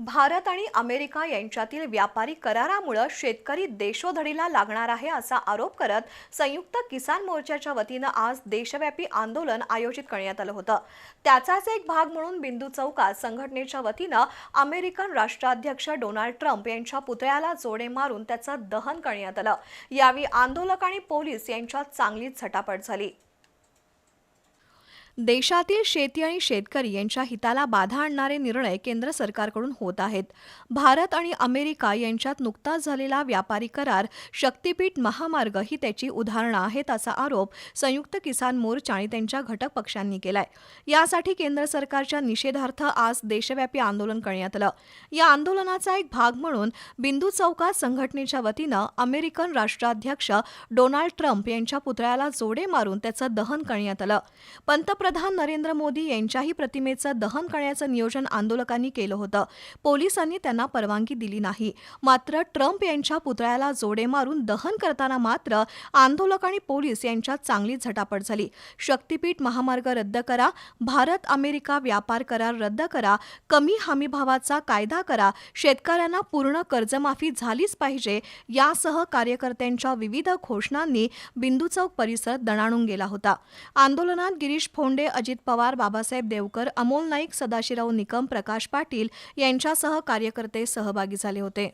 भारत आणि अमेरिका यांच्यातील व्यापारी करारामुळे शेतकरी देशोधडीला लागणार आहे असा आरोप करत संयुक्त किसान मोर्चाच्या वतीनं आज देशव्यापी आंदोलन आयोजित करण्यात आलं होतं. त्याचाच एक भाग म्हणून बिंदू चौकात संघटनेच्या वतीनं अमेरिकन राष्ट्राध्यक्ष डोनाल्ड ट्रम्प यांच्या पुतळ्याला जोडे मारून त्याचं दहन करण्यात आलं. यावेळी आंदोलक आणि पोलीस यांच्यात चांगलीच झटापट झाली. देशातील शेती आणि शेतकरी यांच्या हिताला बाधा आणणारे निर्णय केंद्र सरकारकडून होत आहेत. भारत आणि अमेरिका यांच्यात नुकताच झालेला व्यापारी करार शक्तीपीठ महामार्ग ही त्याची उदाहरणं आहेत असा आरोप संयुक्त किसान मोर्चा आणि त्यांच्या घटक पक्षांनी केलाय. यासाठी केंद्र सरकारच्या निषेधार्थ आज देशव्यापी आंदोलन करण्यात आलं. या आंदोलनाचा एक भाग म्हणून बिंदू चौकात संघटनेच्या वतीनं अमेरिकन राष्ट्राध्यक्ष डोनाल्ड ट्रम्प यांच्या पुतळ्याला जोडे मारून त्याचं दहन करण्यात आलं. पंतप्रधान नरेंद्र मोदी यांच्याही प्रतिमेचं दहन करण्याचं नियोजन आंदोलकांनी केलं होतं. पोलिसांनी त्यांना परवानगी दिली नाही. मात्र ट्रम्प यांच्या पुतळ्याला जोडे मारून दहन करताना मात्र आंदोलक आणि पोलीस यांच्यात चांगली झटापट झाली. शक्तीपीठ महामार्ग रद्द करा भारत अमेरिका व्यापार करार रद्द करा कमी हमीभावाचा कायदा करा शेतकऱ्यांना पूर्ण कर्जमाफी झालीच पाहिजे यासह कार्यकर्त्यांच्या विविध घोषणांनी बिंदू चौक परिसर दणाणून गेला होता. आंदोलनात गिरीश फोंड अजित पवार बाबासाहेब देवकर अमोल नाईक सदाशिवराव निकम प्रकाश पाटील यांच्यासह कार्यकर्ते सहभागी झाले होते.